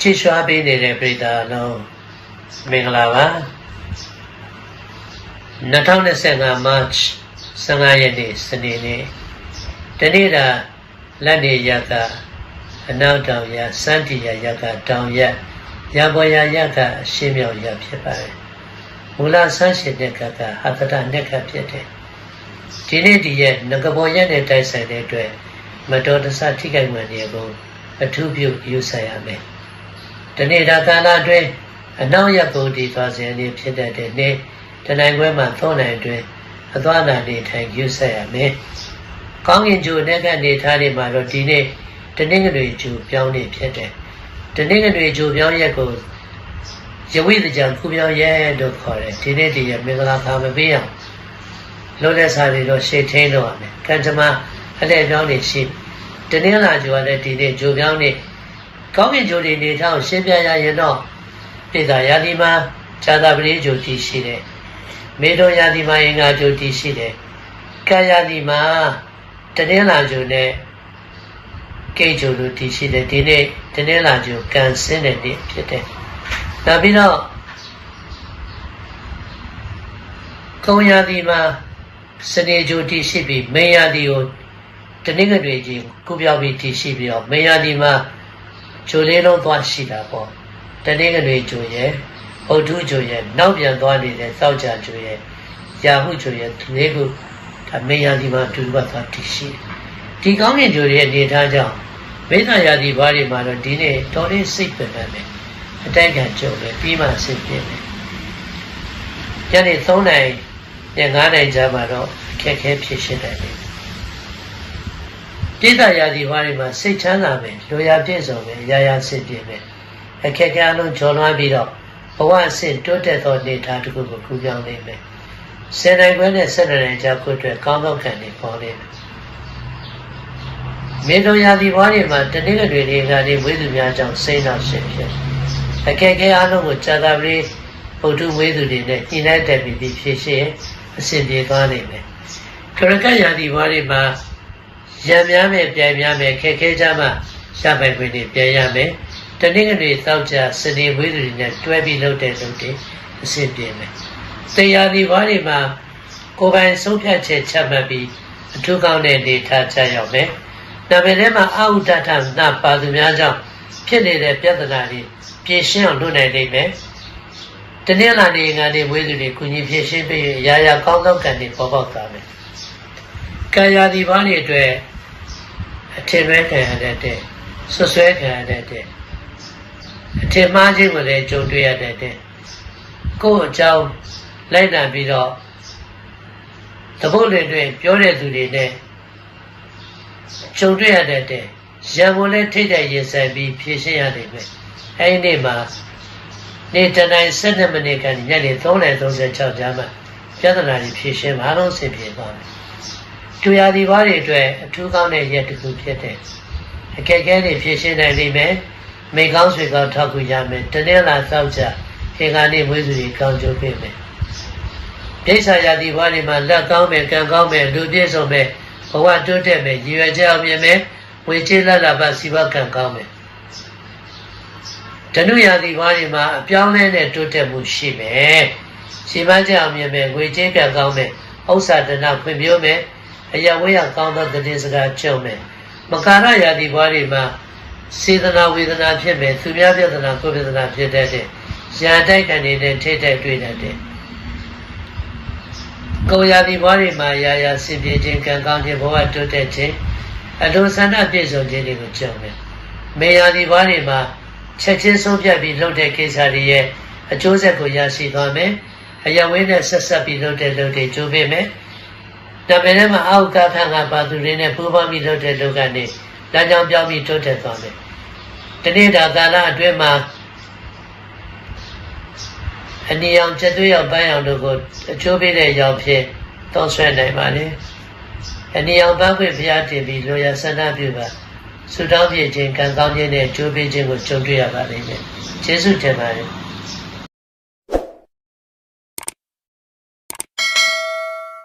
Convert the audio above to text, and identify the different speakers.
Speaker 1: ချစ်ရွှာပေးနေတဲ့ပြည်သားအလုံးမင်္ဂလာပါ2025 March 15ရက်နေ့စနေနေ့တနေ့တာလက်နေရကအနောက်တောင်ရစန်းတီရရကတောင်ရရပေါ်ရရကအရှင်းမြောက်ရဖြစ်ပါတယ်မူလဆန်းရှင်တဲ့ကကဟာတတနဲ့ကဖြစ်တယ်ဒီနေ့ဒီရက်ငကပေါ်ရက်နဲ့တိုက်ဆိုင်တဲ့အတွက်မတော်တဆထိခိုက်မှန်တွေကိုအထူးပြုယူဆိုင်ရမယ် ဒီနေ့ဒါကာလအတွင်းအနောက်ရပုံတည်သွားစဉ်နေ့ဖြစ်တတ်တဲ့နေ့တနိုင်ခွဲမှာသုံးနိုင်အတွင်းအသွားအလာနေထိုင်ယူဆိုင်ရမယ်ကောင်းကင်ဂျိုနဲ့ကနေထားနေမှာတော့ဒီနေ့တနင်္ဂနွေဂျိုပြောင်းနေဖြစ်တယ်တနင်္ဂနွေဂျိုပြောင်းရက်ကိုရဝိတကြံခုပြောင်းရဲလို့ခေါ်တယ်ဒီနေ့ဒီရက်မင်္ဂလာခါမပေးအောင်လုံးလက်စားတွေတော့ရှေ့ထင်းတော့ရမယ်ကံကြမ္မာအလဲပြောင်းနေရှိတနင်္လာဂျိုကလည်းဒီနေ့ဂျိုပြောင်းနေ ကောင်းကင်ဂျိုတွေနေထောင်ရှင်းပြရရင်တော့ပြည်သာယာဒီမှာဇာတာပတိဂျိုတည်ရှိတယ်မေတော်ယာဒီမှာအင်္ဂါဂျိုတည်ရှိတယ်ကာယာဒီမှာတနင်္လာဂျိုနဲ့ကိတ်ဂျိုလိုတည်ရှိတယ်ဒီနေ့တနင်္လာဂျိုကန်ဆင်းတဲ့နေ့ဖြစ်တယ်နောက်ပြီးတော့ကုံယာဒီမှာစနေဂျိုတည်ရှိပြီးမေယာဒီကိုတနင်္ဂနွေကြီးကုပြောက်ပြီးတည်ရှိပြီးတော့မေယာဒီမှာ ဂျိုလေးလုံးသွားရှိတာပေါ့တနင်္ဂနွေဂျိုရဲ့ဗုဒ္ဓဂျိုရဲ့နောက်ပြန်သွားနေတဲ့စောက်ကြဂျိုရဲ့ယာဟုဂျိုရဲ့ဒီလေးခုဒါမေယာဒီမှာအတူတူသွားတည်ရှိတယ်ဒီကောင်းကင်ဂျိုရဲ့အနေထားကြောင့်မိစ္ဆာယာဒီဘားတွေမှာတော့ဒီနေ့တော်လေးစိတ်ပင်ပန်းတယ်အတိုက်ခံကြုံတယ်ပြီးမှစိတ်ပြင်းတယ်ညနေ3နိုင်ည9နိုင်ကြာမှာတော့အခက်အခဲဖြစ်ရှင်းတယ် လေပြည်သာယာဒီဘားတွေမှာစိတ်ချမ်းသာမယ်လူရပြည့်စုံမယ်ရာရာစိတ်ပြည့်မယ်အခက်အခဲအလုံးကျော်လွှားပြီးတော့ဘဝအဆင့်တိုးတက်သောအနေအထားတစ်ခုကိုကူးပြောင်းနေမယ်ဆယ်နိုင်ခွဲနဲ့ဆက်နိုင်ကြဖို့အတွက်ကောင်းသောကံတွေပေါ်နေမယ်မေတ္တရာဒီဘွားတွေမှာတနည်းတွေတွေကနေဝိသုများကြောင့်စိတ်နောက်ရှင်ဖြစ်အခက်အခဲအလုံးကိုကြာသာပလေးဗုဒ္ဓဝိသုတွေနဲ့ညှိနှိုင်းတက်ပြီးဖြည့်ရှင်းအစဉ်ပြေသွားနိုင်မယ်ခရကရာဒီဘွားတွေမှာ ရံများမယ်ပြန်များမယ်ခက်ခဲကြမှရှားပိုင်ခွင့်တွေပြန်ရမယ်တနည်းတွေတောက်ကြစနေဝိသုတွေနဲ့တွဲပြီးလုပ်တဲ့လုပ်တွေအစဉ်ပြေမယ်တရားဒီဘွားတွေမှာကိုယ်ပိုင်ဆုံးဖြတ်ချက်ချမှတ်ပြီးအထူးကောင်းတဲ့နေထားချရောက်မယ်ဒါပေမဲ့မှာအာဟုတထနာပါသူများကြောင့်ဖြစ်နေတဲ့ပြဿနာတွေပြင်ရှင်းအောင်လုပ်နိုင်နိုင်မယ်။တနင်္လာနေ့ငါနေဝေးသူတွေကုညီပြင်ရှင်းပြီးရာရာကောင်းသောကံတွေပေါ်ပေါက်သွားမယ်။ ကာယာဒီဘားတွေအတွက်အထင်ပဲခံရတဲ့ဆွဆွဲခံရတဲ့အထင်မှားခြင်းကိုလည်းကြုံတွေ့ရတဲ့ကိုယ့်အကြောင်းလိုက်နာပြီးတော့သဘုတ်တွေတွင်ပြောတဲ့သူတွေနဲ့ကြုံတွေ့ရတဲ့တဲ့ရံကိုလည်းထိတ်တဲ့ရင်ဆိုင်ပြီးဖြည့်ရှင်းရတယ်ပဲအဲဒီနေ့မှာနေတနိုင်7မိနစ်ကနေညနေ3:36ကြာမှပြဿနာတွေဖြည့်ရှင်းမှတော့ဆင်ပြေသွားတယ် တူရာဒီဘားတွေအတွက်အထူးကောင်းတဲ့ရက်တစ်ခုဖြစ်တဲ့အခက်အခဲတွေဖြည့်ရှင်းနိုင်လိမ့်မယ်မိကောင်းဆွေကောင်းထောက်ကူရမယ်တနေ့လာသောက်ကြခေခါနေ့မွေးစုတွေကောင်းကျိုးပေးမယ်ဒိဋ္ဌာယာဒီဘားတွေမှာလက်ကောင်းမယ်ကံကောင်းမယ်လူပြည့်စုံမယ်ဘဝတိုးတက်မယ်ရည်ရွယ်ချက်အောင်မြင်မယ်ဝေချေလလဘစီဘကံကောင်းမယ်ဓနုရာသီဘာတွေမှာအပြောင်းလဲနဲ့တိုးတက်မှုရှိမယ်စီမံချက်အောင်မြင်မယ်ဝေချေကံကောင်းမယ်ဥစ္စာဒနာဖွံ့ဖြိုးမယ် အယဝေယကောင်းသောတည်စကားချုပ်မယ်မကာရရာသီဘာတွေမှာစေတနာဝေဒနာဖြစ်မယ်သူများပြဒနာကိုယ်ပြဒနာဖြစ်တဲ့ရာတိုက်ခံနေတဲ့ထိတ်တိုက်တွေ့တတ်တယ်ကိုယ်ရာသီဘွားတွေမှာရာရာစင်ပြေခြင်းကံကောင်းခြင်းဘဝတိုးတက်ခြင်းအလိုဆန္ဒပြည့်စုံခြင်းတွေကိုကြုံတယ်။မေယာဒီဘွားတွေမှာချက်ချင်းဆုံးဖြတ်ပြီးလုပ်တဲ့ကိစ္စတွေရဲ့အကျိုးဆက်ကိုရရှိသွားမယ်။အယဝေးနဲ့ဆက်ဆက်ပြီးလုပ်တဲ့လုပ်တွေကျိုးပေးမယ်။ ဒါပေမဲ့မှာအောက်ကဖန်ကပါသူတွေနဲ့ပူးပေါင်းပြီးလုပ်တဲ့လုပ်ကနေလမ်းကြောင်းပြောင်းပြီးတိုးတက်သွားမယ်။ဒီနေ့ဒါကာလအတွင်းမှာအနီအောင်ချက်သွေးရောက်ပန်းအောင်တို့ကိုအကျိုးပေးတဲ့ရောက်ဖြစ်တောင်းဆွဲနိုင်ပါလေအနီအောင်ပန်းခွင့်ဘုရားတင်ပြီးလိုရဆန္ဒပြုပါဆုတောင်းပြခြင်းကံကောင်းခြင်းနဲ့အကျိုးပေးခြင်းကိုကြုံတွေ့ရပါလိမ့်မယ်ကျေးဇူးတင်ပါတယ်